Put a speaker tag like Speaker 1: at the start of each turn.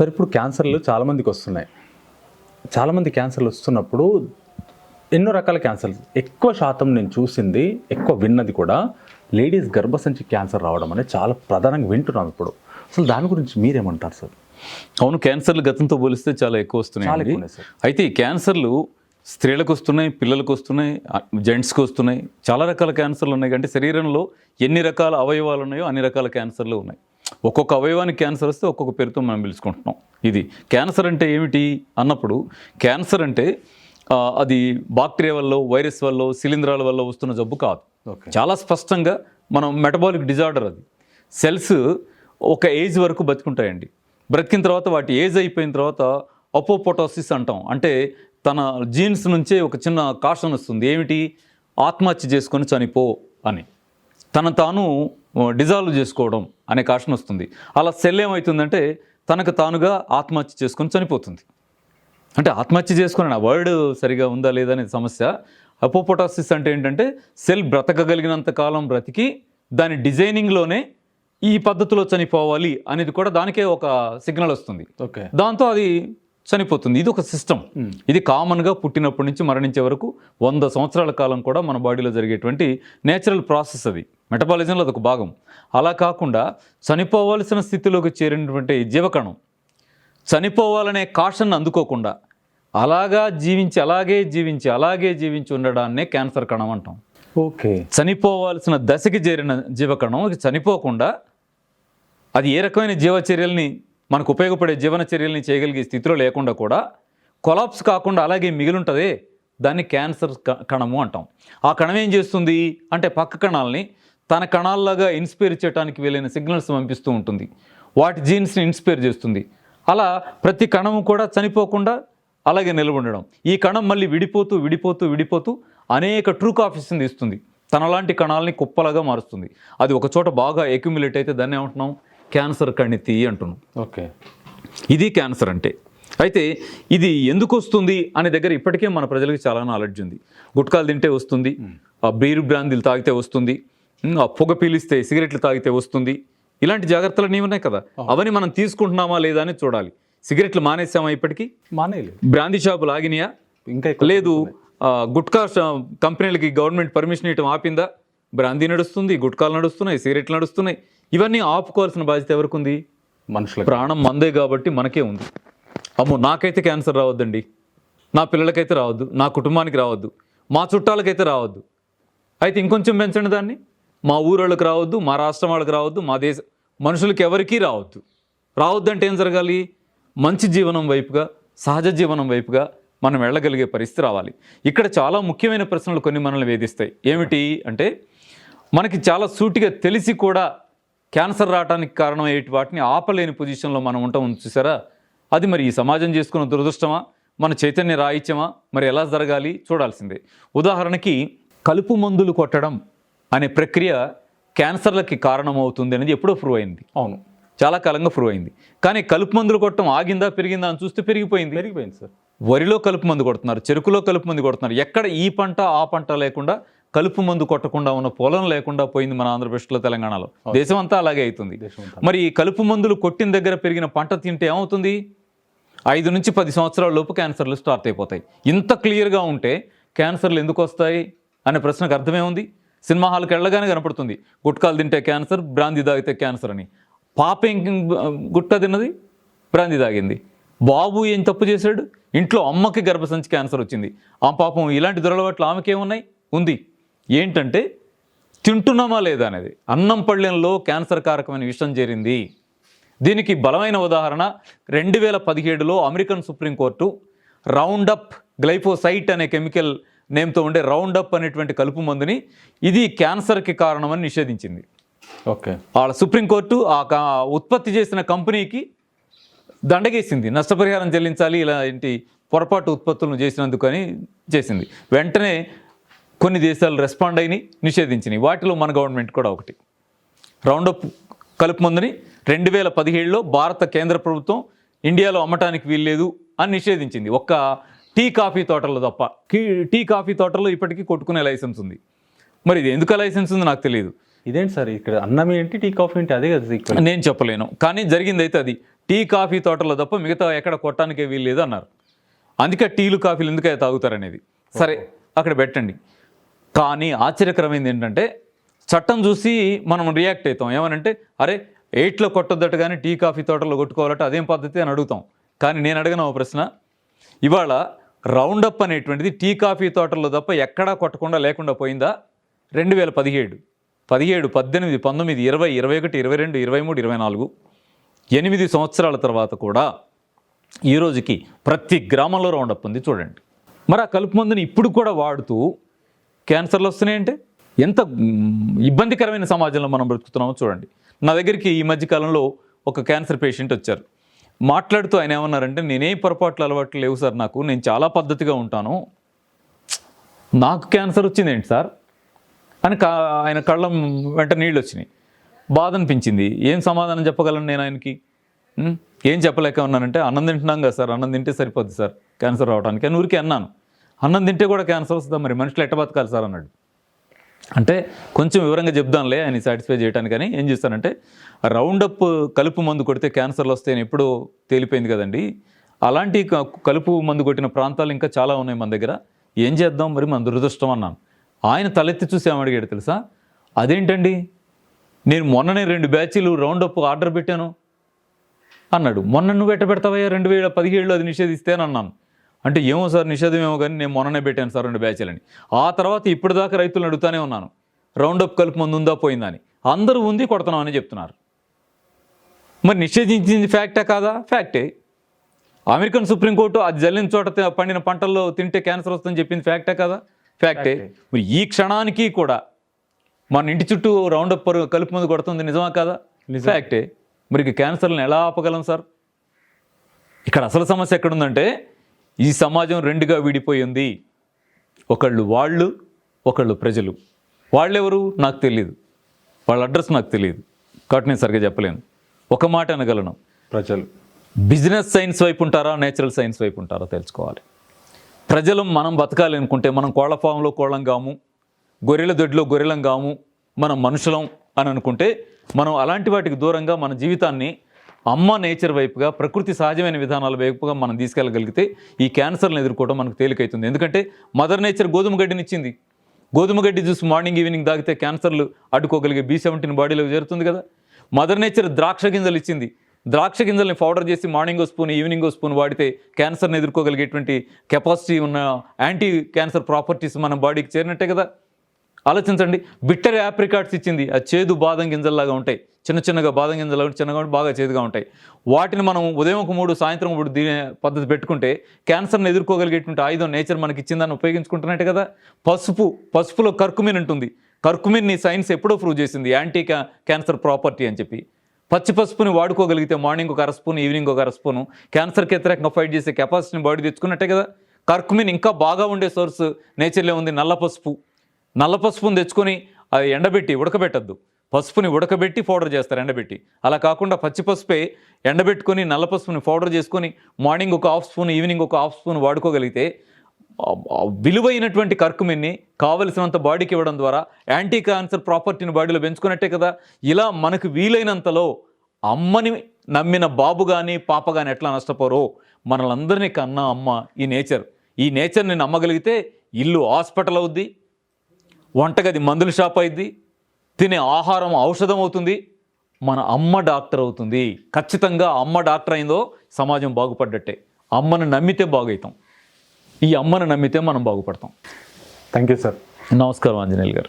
Speaker 1: Sir ఇప్పుడు క్యాన్సర్లు చాలామందికి వస్తున్నాయి. చాలామంది క్యాన్సర్లు వస్తున్నప్పుడు ఎన్నో రకాల క్యాన్సర్లు. ఎక్కువ శాతం నేను చూసింది ఎక్కువ విన్నది కూడా లేడీస్ గర్భసంచి క్యాన్సర్ రావడం అనేది చాలా ప్రధానంగా వింటున్నాం ఇప్పుడు. అసలు దాని గురించి మీరేమంటారు సార్?
Speaker 2: అవును క్యాన్సర్లు గతంతో పోలిస్తే చాలా ఎక్కువ వస్తున్నాయి. అయితే ఈ క్యాన్సర్లు స్త్రీలకు వస్తున్నాయి పిల్లలకు వస్తున్నాయి జెంట్స్కి వస్తున్నాయి. చాలా రకాల క్యాన్సర్లు ఉన్నాయి. అంటే శరీరంలో ఎన్ని రకాల అవయవాలు ఉన్నాయో అన్ని రకాల క్యాన్సర్లు ఉన్నాయి. ఒక్కొక్క అవయవానికి క్యాన్సర్ వస్తే ఒక్కొక్క పేరుతో మనం పిలుచుకుంటున్నాం. ఇది క్యాన్సర్ అంటే ఏమిటి అన్నప్పుడు క్యాన్సర్ అంటే అది బాక్టీరియా వల్ల వైరస్ వల్ల శిలీంధ్రాల వల్ల వస్తున్న జబ్బు కాదు. చాలా స్పష్టంగా మనం మెటబాలిక్ డిజార్డర్ అది. సెల్స్ ఒక ఏజ్ వరకు బతుకుంటాయండి. బ్రతికిన తర్వాత వాటి ఏజ్ అయిపోయిన తర్వాత అపోపోటోసిస్ అంటాం. అంటే తన జీన్స్ నుంచే ఒక చిన్న కాషన్ వస్తుంది. ఏమిటి? ఆత్మహత్య చేసుకొని చనిపో అని. తన తాను డిజాల్వ్ చేసుకోవడం అనే కాషన్ వస్తుంది. అలా సెల్ ఏమవుతుందంటే తనకు తానుగా ఆత్మహత్య చేసుకొని చనిపోతుంది. అంటే ఆత్మహత్య చేసుకుని ఆ వర్డ్ సరిగా ఉందా లేదా అనేది సమస్య. అపోపోటాసిస్ అంటే ఏంటంటే సెల్ బ్రతకగలిగినంత కాలం బ్రతికి దాని డిజైనింగ్లోనే ఈ పద్ధతిలో చనిపోవాలి అనేది కూడా దానికే ఒక సిగ్నల్ వస్తుంది.
Speaker 1: ఓకే.
Speaker 2: దాంతో అది చనిపోతుంది. ఇది ఒక సిస్టమ్ ఇది కామన్గా పుట్టినప్పటి నుంచి మరణించే వరకు వంద సంవత్సరాల కాలం కూడా మన బాడీలో జరిగేటువంటి నేచురల్ ప్రాసెస్ అది. మెటబాలిజంలో అదొక భాగం. అలా కాకుండా చనిపోవలసిన స్థితిలోకి చేరినటువంటి జీవకణం చనిపోవాలనే కాషన్ అందుకోకుండా అలాగా జీవించి అలాగే జీవించి అలాగే జీవించి ఉండడాన్నే క్యాన్సర్ కణం అంటాం.
Speaker 1: ఓకే.
Speaker 2: చనిపోవాల్సిన దశకి చేరిన జీవకణం చనిపోకుండా అది ఏ రకమైన జీవచర్యల్ని మనకు ఉపయోగపడే జీవన చర్యల్ని చేయగలిగే స్థితిలో లేకుండా కూడా కొలాప్స్ కాకుండా అలాగే మిగిలింటదే దాన్ని క్యాన్సర్ క- కణము అంటాం. ఆ కణం ఏం చేస్తుంది అంటే పక్క కణాలని తన కణాల్లాగా ఇన్స్పైర్ చేయడానికి వెళ్ళిన సిగ్నల్స్ పంపిస్తూ ఉంటుంది. వాటి జీన్స్ని ఇన్స్పైర్ చేస్తుంది. అలా ప్రతి కణము కూడా చనిపోకుండా అలాగే నిలబడడం. ఈ కణం మళ్ళీ విడిపోతూ విడిపోతూ విడిపోతూ అనేక ట్రూ కాఫీస్ని ఇస్తుంది తనలాంటి కణాలని కుప్పలాగా మారుస్తుంది. అది ఒక చోట బాగా ఎక్యుములేట్ అయితే దాన్ని ఏమంటున్నాం? క్యాన్సర్ కణితి అంటున్నాం.
Speaker 1: ఓకే.
Speaker 2: ఇది క్యాన్సర్ అంటే. అయితే ఇది ఎందుకు వస్తుంది అనే దగ్గర ఇప్పటికే మన ప్రజలకు చాలా నాలెడ్జ్ ఉంది. గుట్కాలు తింటే వస్తుంది. ఆ బీరు బ్రాందీలు తాగితే వస్తుంది. ఆ పొగ పీలిస్తే సిగరెట్లు తాగితే వస్తుంది. ఇలాంటి జాగ్రత్తలు అన్నీ ఉన్నాయి కదా. అవన్నీ మనం తీసుకుంటున్నామా లేదా అని చూడాలి. సిగరెట్లు మానేసామా ఇప్పటికీ?
Speaker 1: మానేయలేదు.
Speaker 2: బ్రాందీ షాపులు ఆగినాయా?
Speaker 1: ఇంకా
Speaker 2: లేదు. గుట్కా కంపెనీలకి గవర్నమెంట్ పర్మిషన్ ఇవ్వటం ఆపిందా? బ్రాందీ నడుస్తుంది గుట్కాలు నడుస్తున్నాయి సిగరెట్లు నడుస్తున్నాయి. ఇవన్నీ ఆపుకోవాల్సిన బాధ్యత ఎవరికి ఉంది
Speaker 1: మనుషులకు.
Speaker 2: ప్రాణం మందే కాబట్టి మనకే ఉంది. అమ్మో నాకైతే క్యాన్సర్ రావద్దండి. నా పిల్లలకైతే రావద్దు. నా కుటుంబానికి రావద్దు. మా చుట్టాలకైతే రావద్దు. అయితే ఇంకొంచెం పెంచండి దాన్ని. మా ఊరోళ్ళకి రావద్దు మా రాష్ట్రం వాళ్ళకి రావద్దు మా దేశ మనుషులకి ఎవరికీ రావద్దు. రావద్దంటే ఏం జరగాలి? మంచి జీవనం వైపుగా సహజ జీవనం వైపుగా మనం వెళ్ళగలిగే పరిస్థితి రావాలి. ఇక్కడ చాలా ముఖ్యమైన ప్రశ్నలు కొన్ని మనల్ని వేధిస్తాయి. ఏమిటి అంటే మనకి చాలా సూటిగా తెలిసి కూడా క్యాన్సర్ రావడానికి కారణమయ్యే వాటిని ఆపలేని పొజిషన్లో మనం ఉంటాం. చూసారా? అది మరి ఈ సమాజం చేసుకున్న దురదృష్టమా? మన చైతన్య రాయిత్యమా మరి ఎలా జరగాలి? చూడాల్సిందే. ఉదాహరణకి కలుపు మందులు కొట్టడం అనే ప్రక్రియ క్యాన్సర్లకి కారణమవుతుంది అనేది ఎప్పుడో ప్రూవ్ అయింది.
Speaker 1: అవును.
Speaker 2: చాలా కాలంగా ప్రూవ్ అయింది. కానీ కలుపు మందులు కొట్టడం ఆగిందా పెరిగిందా అని చూస్తే పెరిగిపోయింది.
Speaker 1: పెరిగిపోయింది సార్.
Speaker 2: వరిలో కలుపు మందు కొడుతున్నారు చెరుకులో కలుపు మందు కొడుతున్నారు. ఎక్కడ ఈ పంట ఆ పంట లేకుండా కలుపు మందు కొట్టకుండా ఉన్న పొలం లేకుండా పోయింది మన ఆంధ్రప్రదేశ్లో తెలంగాణలో. దేశం అంతా అలాగే అవుతుంది. మరి ఈ కలుపు మందులు కొట్టిన దగ్గర పెరిగిన పంట తింటే ఏమవుతుంది? ఐదు నుంచి పది సంవత్సరాల లోపు క్యాన్సర్లు స్టార్ట్ అయిపోతాయి. ఇంత క్లియర్గా ఉంటే క్యాన్సర్లు ఎందుకు వస్తాయి? అనే ప్రశ్నకు అర్థమే ఉంది సినిమా హాల్కి వెళ్ళగానే కనపడుతుంది. గుట్కాలు తింటే క్యాన్సర్ బ్రాంది తాగితే క్యాన్సర్ అని. పాప ఏం గుట్ట తిన్నది? బ్రాంది తాగింది. బాబు ఏం తప్పు చేశాడు? ఇంట్లో అమ్మకి గర్భసంచి క్యాన్సర్ వచ్చింది. ఆ పాపం ఇలాంటి దురలవాట్లు ఆమెకేమున్నాయి ఉంది. ఏంటంటే తింటున్నామా లేదా అనేది. అన్నం పళ్ళెంలో క్యాన్సర్ కారకమైన విషయం చేరింది. దీనికి బలమైన ఉదాహరణ రెండు వేల పదిహేడులో American supreme court Roundup glyphosate అనే కెమికల్ నేమ్తో ఉండే రౌండప్ అనేటువంటి కలుపు మందుని ఇది క్యాన్సర్కి కారణమని నిషేధించింది.
Speaker 1: ఓకే.
Speaker 2: వాళ్ళ సుప్రీంకోర్టు ఆ ఉత్పత్తి చేసిన కంపెనీకి దండగేసింది. నష్టపరిహారం చెల్లించాలి ఇలాంటి పొరపాటు ఉత్పత్తులను చేసినందుకు అని చేసింది. వెంటనే కొన్ని దేశాలు రెస్పాండ్ అయినాయి నిషేధించినాయి. వాటిలో మన గవర్నమెంట్ కూడా ఒకటి. రౌండప్ కలుపు మందుని రెండు వేల పదిహేడులో భారత కేంద్ర ప్రభుత్వం ఇండియాలో అమ్మటానికి వీల్లేదు అని నిషేధించింది. ఒక్క టీ కాఫీ తోటల్లో తప్ప. టీ కాఫీ తోటల్లో ఇప్పటికీ కొట్టుకునే లైసెన్స్ ఉంది. మరి ఇది ఎందుకు లైసెన్స్ ఉంది నాకు తెలియదు
Speaker 1: ఇదేంటి సార్ ఇక్కడ అన్నం ఏంటి టీ కాఫీ ఏంటి అదే కదా ఇక్కడ.
Speaker 2: నేను చెప్పలేను. కానీ జరిగింది అయితే అది. టీ కాఫీ తోటలో తప్ప మిగతా ఎక్కడ కొట్టడానికే వీలు లేదు అన్నారు. అందుకే టీలు కాఫీలు ఎందుకే తాగుతారనేది. సరే అక్కడ పెట్టండి. కానీ ఆశ్చర్యకరమైనది ఏంటంటే చట్టం చూసి మనం రియాక్ట్ అవుతాం. ఏమనంటే అరే ఎయిట్లో కొట్టొద్దట కానీ టీ కాఫీ తోటలో కొట్టుకోవాలంటే అదేం పద్ధతి అని అడుగుతాం. కానీ నేను అడిగిన ఒక ప్రశ్న. ఇవాళ రౌండప్ అనేటువంటిది టీ కాఫీ తోటల్లో తప్ప ఎక్కడా కొట్టకుండా లేకుండా పోయిందా? రెండు వేల పదిహేడు. పదిహేడు పద్దెనిమిది పంతొమ్మిది ఇరవై ఇరవై ఒకటి ఇరవై రెండు ఇరవై మూడు ఇరవై నాలుగు ఎనిమిది సంవత్సరాల తర్వాత కూడా ఈ రోజుకి ప్రతి గ్రామంలో రౌండప్ ఉంది చూడండి. మరి ఆ కలుపు మందుని ఇప్పుడు కూడా వాడుతూ క్యాన్సర్లు వస్తున్నాయంటే? ఎంత ఇబ్బందికరమైన సమాజంలో మనం బ్రతుకుతున్నామో చూడండి. నా దగ్గరికి ఈ మధ్యకాలంలో ఒక క్యాన్సర్ పేషెంట్ వచ్చారు. మాట్లాడుతూ ఆయన ఏమన్నారంటే నేనేం పొరపాట్లు అలవాట్లు లేవు సార్ నాకు నేను చాలా పద్ధతిగా ఉంటాను. నాకు క్యాన్సర్ వచ్చిందేంటి సార్? అని కా ఆయన కళ్ళ వెంట నీళ్ళు వచ్చినాయి. బాధ అనిపించింది. ఏం సమాధానం చెప్పగలను నేను ఆయనకి? ఏం చెప్పలేక ఉన్నానంటే అన్నం తింటున్నాం కదా సార్ అన్నం తింటే సరిపోద్ది సార్ క్యాన్సర్ రావడానికి అని ఊరికే అన్నాను. అన్నం తింటే కూడా క్యాన్సర్ వస్తుందా మరి? మనుషులు ఎట్ట బతకాలి సార్? అన్నాడు. అంటే కొంచెం వివరంగా చెప్దాంలే ఆయన సాటిస్ఫై చేయడానికని ఏం చేస్తానంటే రౌండప్ కలుపు మందు కొడితే క్యాన్సర్లు వస్తాయని ఎప్పుడో తేలిపోయింది కదండి. అలాంటి క- కలుపు మందు కొట్టిన ప్రాంతాలు ఇంకా చాలా ఉన్నాయి మన దగ్గర. ఏం చేద్దాం? మరి మన దురదృష్టం అన్నాను. ఆయన తలెత్తి చూసి ఏమని అడిగాడు తెలుసా? అదేంటండి? నేను మొన్ననే రెండు బ్యాచీలు రౌండప్ ఆర్డర్ పెట్టాను. అన్నాడు. మొన్న నువ్వు ఎట్ట పెడతావయ్యా రెండు వేల పదిహేడులో అది నిషేధిస్తే అని అన్నాను. అంటే ఏమో సార్ నిషేధం ఏమో కానీ నేను మొన్ననే పెట్టాను సార్ రెండు బ్యాచ్లని. ఆ తర్వాత ఇప్పటిదాకా రైతులను అడుగుతానే ఉన్నాను. రౌండప్ కలుపు మందు ఉందా పోయిందా అని అందరూ ఉంది కొడుతున్నాం అని చెప్తున్నారు. మరి నిషేధించింది ఫ్యాక్టా కాదా? ఫ్యాక్టే. అమెరికన్ సుప్రీంకోర్టు అది జల్లిన చోట పండిన పంటల్లో తింటే క్యాన్సర్ వస్తుందని చెప్పింది ఫ్యాక్టే కదా? ఫ్యాక్టే. మరి ఈ క్షణానికి కూడా మన ఇంటి చుట్టూ రౌండప్ కలుపు మందు కొడుతుంది నిజమా కాదా? ఫ్యాక్టే. మరి క్యాన్సర్లను ఎలా ఆపగలం సార్? ఇక్కడ అసలు సమస్య ఎక్కడుందంటే ఈ సమాజం రెండుగా విడిపోయింది ఒకళ్ళు వాళ్ళు ఒకళ్ళు ప్రజలు. వాళ్ళెవరు? నాకు తెలియదు వాళ్ళ అడ్రస్ నాకు తెలియదు కాబట్టి నేను సరిగ్గా చెప్పలేను. ఒక మాట అనగలను.
Speaker 1: ప్రజలు.
Speaker 2: బిజినెస్ సైన్స్ వైపు ఉంటారా? నేచురల్ సైన్స్ వైపు ఉంటారా? తెలుసుకోవాలి. ప్రజలు మనం బతకాలి అనుకుంటే మనం కోళ్ళ ఫామ్లో కోళ్ళం కాము గొర్రెల దొడ్లో గొర్రెలం కాము మనం మనుషులం అని అనుకుంటే మనం అలాంటి వాటికి దూరంగా మన జీవితాన్ని అమ్మ నేచర్ వైపుగా ప్రకృతి సహజమైన విధానాల వైపుగా మనం తీసుకెళ్ళగలిగితే ఈ క్యాన్సర్లను ఎదుర్కోవడం మనకు తేలికైతుంది. ఎందుకంటే మదర్ నేచర్ గోధుమ గడ్డిని ఇచ్చింది. గోధుమ గడ్డి జ్యూస్ మార్నింగ్ ఈవినింగ్ తాగితే క్యాన్సర్లు అడ్డుకోగలిగే బీ సెవెంటీన్ బాడీలో చేరుతుంది కదా. మదర్ నేచర్ ద్రాక్ష గింజలు ఇచ్చింది. ద్రాక్ష గింజల్ని పౌడర్ చేసి మార్నింగ్ ఓ స్పూన్ ఈవినింగ్ ఓ స్పూన్ వాడితే క్యాన్సర్ని ఎదుర్కోగలిగేటువంటి కెపాసిటీ ఉన్న యాంటీ క్యాన్సర్ ప్రాపర్టీస్ మన బాడీకి చేరినట్టే కదా. ఆలోచించండి. బిట్టర్ యాప్రికాట్స్ ఇచ్చింది. ఆ చేదు బాదం గింజల్లాగా ఉంటాయి. చిన్న చిన్నగా బాదం గింజలు చిన్నగా బాగా చేదుగా ఉంటాయి. వాటిని మనం ఉదయం ఒక మూడు సాయంత్రం మూడు దీని పద్ధతి పెట్టుకుంటే క్యాన్సర్ని ఎదుర్కోగలిగేటువంటి ఆయుధం నేచర్ మనకి ఇచ్చిందని ఉపయోగించుకుంటున్నట్టే కదా? పసుపు పసుపులో కర్కుమిన్ ఉంటుంది కర్కుమిన్ని సైన్స్ ఎప్పుడో ప్రూవ్ చేసింది. యాంటీ క్యాన్సర్ ప్రాపర్టీ అని చెప్పి. పచ్చి పసుపుని వాడుకోగలిగితే మార్నింగ్ ఒక అర స్పూన్ ఈవినింగ్ ఒక అర స్పూను. క్యాన్సర్కి వ్యతిరేకంగా ఫైట్ చేసే కెపాసిటీని బాడీ తెచ్చుకున్నట్టే కదా? కర్కుమిన్ ఇంకా బాగా ఉండే సోర్స్ నేచర్లో ఉంది నల్ల పసుపు. నల్ల పసుపుని తెచ్చుకొని అది ఎండబెట్టి ఉడకబెట్టద్దు. పసుపుని ఉడకబెట్టి పౌడర్ చేస్తారు ఎండబెట్టి. అలా కాకుండా పచ్చి పసుపే ఎండబెట్టుకొని నల్ల పసుపుని పౌడర్ చేసుకొని మార్నింగ్ ఒక హాఫ్ స్పూన్ ఈవినింగ్ ఒక హాఫ్ స్పూన్ వాడుకోగలిగితే విలువైనటువంటి కర్కుమిన్ని కావలసినంత బాడీకి ఇవ్వడం ద్వారా యాంటీ క్యాన్సర్ ప్రాపర్టీని బాడీలో పెంచుకున్నట్టే కదా. ఇలా మనకు వీలైనంతలో అమ్మని నమ్మిన బాబు కానీ పాప కానీ ఎట్లా నష్టపోరో మనలందరినీ కన్నా అమ్మ ఈ నేచర్. ఈ నేచర్ని నమ్మగలిగితే ఇల్లు హాస్పిటల్ అవుద్ది వంటగది మందుల షాప్ అయింది. తినే ఆహారం ఔషధం అవుతుంది మన అమ్మ డాక్టర్ అవుతుంది. ఖచ్చితంగా అమ్మ డాక్టర్ అయిందో సమాజం బాగుపడ్డట్టే. అమ్మను నమ్మితే బాగవుతాం ఈ అమ్మను నమ్మితే మనం బాగుపడతాం.
Speaker 1: Thank you sir.
Speaker 2: నమస్కారం ఆంజనేయులు గారు.